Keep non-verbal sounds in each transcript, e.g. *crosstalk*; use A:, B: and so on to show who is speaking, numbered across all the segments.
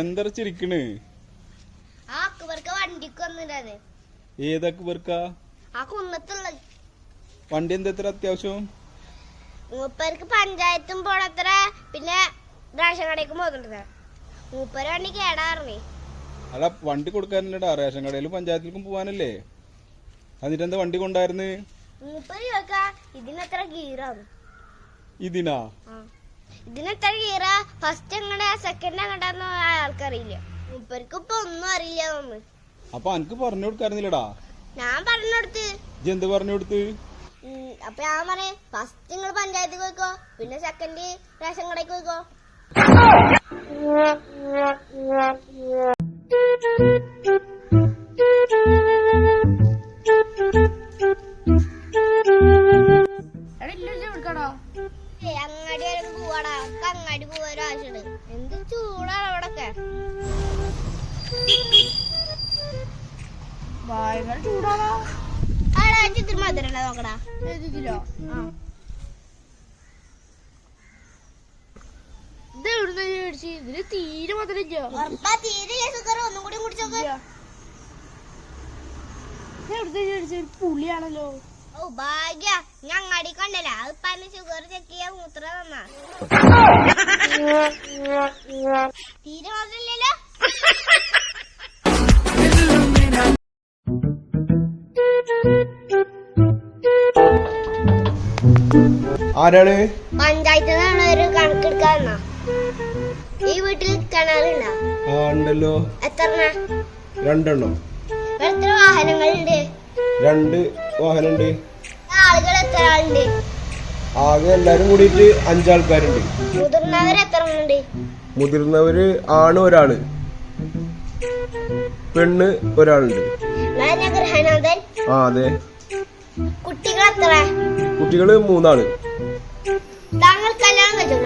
A: എന്താ ചിരിക്കണ്?
B: കുന്നത്തുള്ള
A: വണ്ടി എന്താ അത്യാവശ്യം?
B: മൂപ്പർക്ക് പഞ്ചായത്തും പോണത്ര പിന്നെ റേഷൻ കടയ്ക്ക് പോകുന്നുണ്ട് മൂപ്പര് വണ്ടി കേടാറേ
A: അല്ല വണ്ടി കൊടുക്കാനല്ലടാ. റേഷൻ കടയിലും പഞ്ചായത്തിലേക്കും പോവാനല്ലേ? എന്നിട്ട് എന്താ വണ്ടി കൊണ്ടായിരുന്നു
B: ഇതിനെത്ര ഗീറാണ്
A: ഇതിനാ
B: ഇതിനെത്ര കീറ ഫസ്റ്റ് എങ്ങടെ സെക്കൻഡ് എങ്ങടാന്ന് അയാൾക്കറിയില്ല മൂപ്പർക്ക് ഇപ്പൊ ഒന്നും അറിയില്ല തോന്നുന്നു.
A: അപ്പൊ അനക്ക് പറഞ്ഞു കൊടുക്കാറുന്നില്ലടാ
B: ഞാൻ പറഞ്ഞു കൊടുത്ത്.
A: എന്ത് പറഞ്ഞു കൊടുത്ത്?
B: അപ്പൊ ഞാൻ പറയാം ഫസ്റ്റ് നിങ്ങൾ പഞ്ചായത്തിൽ പോയിക്കോ പിന്നെ സെക്കൻഡ് റേഷൻ കടയ്ക്ക് പോയിക്കോ. ഏയ്, *laughs* ചൂടാണോ? മധുരല്ല നോക്കടാ.
C: ഇതിലോ
B: ആ.
C: ഇത് എവിടുന്ന മേടിച്ച്? ഇതിൽ തീരെ
B: സുഖർ ഒന്നും കൂടി
C: പുളിയാണല്ലോ.
B: ഓ ഭാഗ്യ. ഞാൻ അങ്ങാടി കണ്ടല്ല. അത് പന്നെ ഷുഗർ ചെക്ക് ചെയ്യാൻ മൂത്ര തന്നാ *laughs* തീരെ മാത്രല്ലല്ലോ
A: ആരാണ്
B: പഞ്ചായത്തിൽ ഒരു കണക്കെടുക്കാൻ ഈ വീട്ടിൽ കിണറുണ്ടോ.
A: ആ ഉണ്ടല്ലോ.
B: എത്ര
A: രണ്ടെണ്ണം.
B: എത്ര വാഹനങ്ങളുണ്ട്?
A: രണ്ട് വാഹനമുണ്ട്.
B: ആളുകൾ എത്ര ആളുണ്ട്?
A: ആകെ എല്ലാരും കൂടിയിട്ട് അഞ്ചാൾക്കാരുണ്ട്.
B: മുതിർന്നവർ എത്ര ഉണ്ട്
A: മുതിർന്നവര് ആണ് ഒരാൾ. പെണ്ണ് ഒരാളുണ്ട്. ആ അതെ.
B: കുട്ടികൾ എത്ര
A: കുട്ടികൾ മൂന്നാൾ.
B: താങ്കൾ കല്യാണം കഴിച്ചോ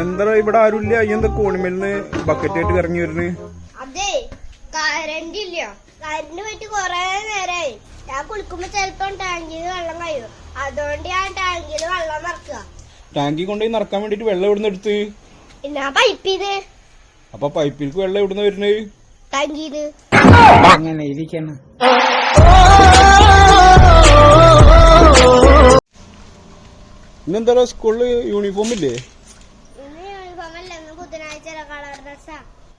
A: എന്താ ഇവിടെ ആരുമില്ല? ഈ എന്താ കോണിമേലിന്ന് ബക്കറ്റ് ആയിട്ട് ഇറങ്ങി വരുന്നത്
B: അതെ കറണ്ട് ഇല്ല. കറണ്ട് പോയിട്ട് കൊറേ നേരായി. ഞാൻ കുളിക്കുമ്പോ ചെലപ്പം ടാങ്കിൽ വെള്ളം കഴിയും. അതുകൊണ്ട് ഞാൻ ടാങ്കിൽ വെള്ളം നിറക്കുക
A: ടാങ്കി കൊണ്ടുപോയി നടക്കാൻ വേണ്ടിട്ട് വെള്ളം ഇവിടുന്ന് എടുത്ത്? അപ്പൊ പൈപ്പിലേക്ക് വെള്ളം ഇവിടുന്ന് വരുന്നത്
D: അങ്ങനെ ഇരിക്കണം
A: ഇന്നെന്താ സ്കൂളിൽ യൂണിഫോം ഇല്ലേ?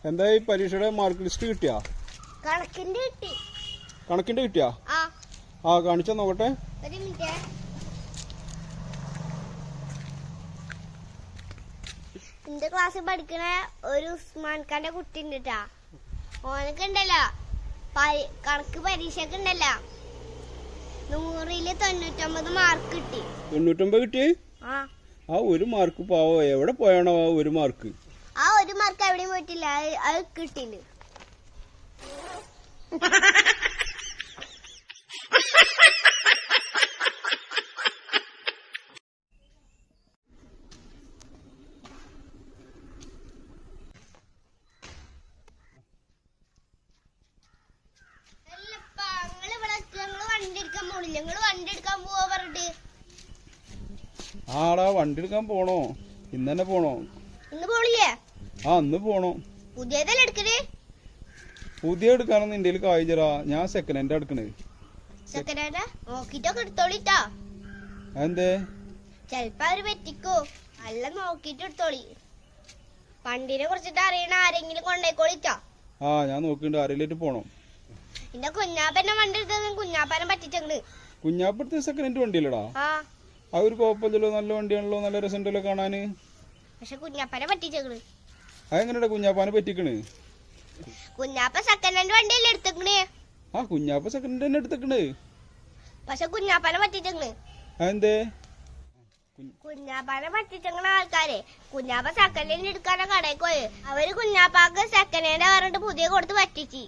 A: എന്താ ഈ പരീക്ഷയുടെ മാർക്ക് ലിസ്റ്റ് കിട്ടിയാ?
B: കണക്കിന്റെ കിട്ടി.
A: കണക്കിന്റെ കിട്ടിയാ?
B: ആ.
A: ആ കാണിച്ചാ നോക്കട്ടെ
B: ഒരു മിനിറ്റ് എന്റെ ക്ലാസ്സിൽ പഠിക്കുന്ന ഒരു ഉസ്മാൻ ഖാന്റെ കുട്ടി ഉണ്ട് കേട്ടാ ഓനക്ക് ഉണ്ടല്ലോ കണക്ക് പരീക്ഷക്ക് ഉണ്ടല്ലോ നൂറിൽ തൊണ്ണൂറ്റൊമ്പത് മാർക്ക് കിട്ടി.
A: തൊണ്ണൂറ്റൊമ്പത് കിട്ടി
B: ആ.
A: ഒരു മാർക്ക് പാവോ? എവിടെ പോയാണോ ആ ഒരു മാർക്ക്
B: ആ ഒരു മാർക്ക് എവിടെയും പോയിട്ടില്ല. അത് അത് കിട്ടിയില്ല വണ്ടി എടുക്കാൻ പോവാ പറഞ്ഞിട്ട്.
A: ആടാ വണ്ടി എടുക്കാൻ പോണോ? ഇന്ന് തന്നെ പോണോ?
B: ഇന്ന് പോണില്ലേ?
A: ആ പോണോ.
B: പുതിയതല്ലേ എടുക്കണേ
A: പുതിയ എടുക്കാനൊന്നും ഇന്ത്യയിൽ കായിച്ചറാ ഞാൻ സെക്കൻഡ് ഹാൻഡ് എടുക്കണേ.
B: സെക്കൻഡ് ഹാൻഡ് നോക്കിട്ടൊക്കെ എടുത്തോളിട്ടാ.
A: എന്തേ
B: ചെലപ്പോ അവർ പറ്റിക്കോ. നല്ല നോക്കിട്ട് എടുത്തോളി. വണ്ടിനെ കുറിച്ചിട്ട് അറിയണ ആരെങ്കിലും കൊണ്ടേക്കോളിട്ടോ.
A: ആ ഞാൻ നോക്കിണ്ട്. ആരെങ്കിലും പോണോ.
B: എന്റെ കുഞ്ഞാപ്പന്റെ വണ്ടി എടുത്തത് കുഞ്ഞാപ്പനെ പറ്റിച്ചങ്ങട്
A: കുഞ്ഞാപ്പടുത്ത് സെക്കൻഡ് ഹാൻഡ് വണ്ടിയല്ലടാ
B: ആ.
A: ഒരു കുഴപ്പമില്ലല്ലോ നല്ല വണ്ടിയാണല്ലോ നല്ല രസമുണ്ടല്ലോ കാണാന്.
B: പക്ഷെ കുഞ്ഞാപ്പനെ പറ്റിച്ചങ്ങട്
A: അതെങ്ങനെയാ കുഞ്ഞാപ്പാനെ പറ്റിക്കണ്?
B: കുഞ്ഞാപ്പ സെക്കൻഡ് ഹാൻഡ് വണ്ടിയല്ലേ എടുത്തേക്കണേ?
A: ആ കുഞ്ഞാപ്പ സെക്കൻഡ് ഹാൻഡ് തന്നെ എടുത്തേക്കണ്.
B: പക്ഷെ കുഞ്ഞാപ്പനെ പറ്റിച്ചങ്ങട്
A: അതെന്തേ?
B: കുഞ്ഞാപ്പാനെ പറ്റിച്ചങ്ങണ ആൾക്കാരെ. കുഞ്ഞാപ്പ സെക്കൻഡ് ഹാൻഡ് എടുക്കാനാ കടയിൽ പോയി. അവർ കുഞ്ഞാപ്പാക്ക് സെക്കൻഡ് ഹാൻഡ് പറഞ്ഞിട്ട് പുതിയ കൊടുത്ത് പറ്റിച്ച്.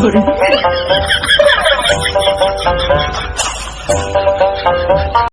B: 个人。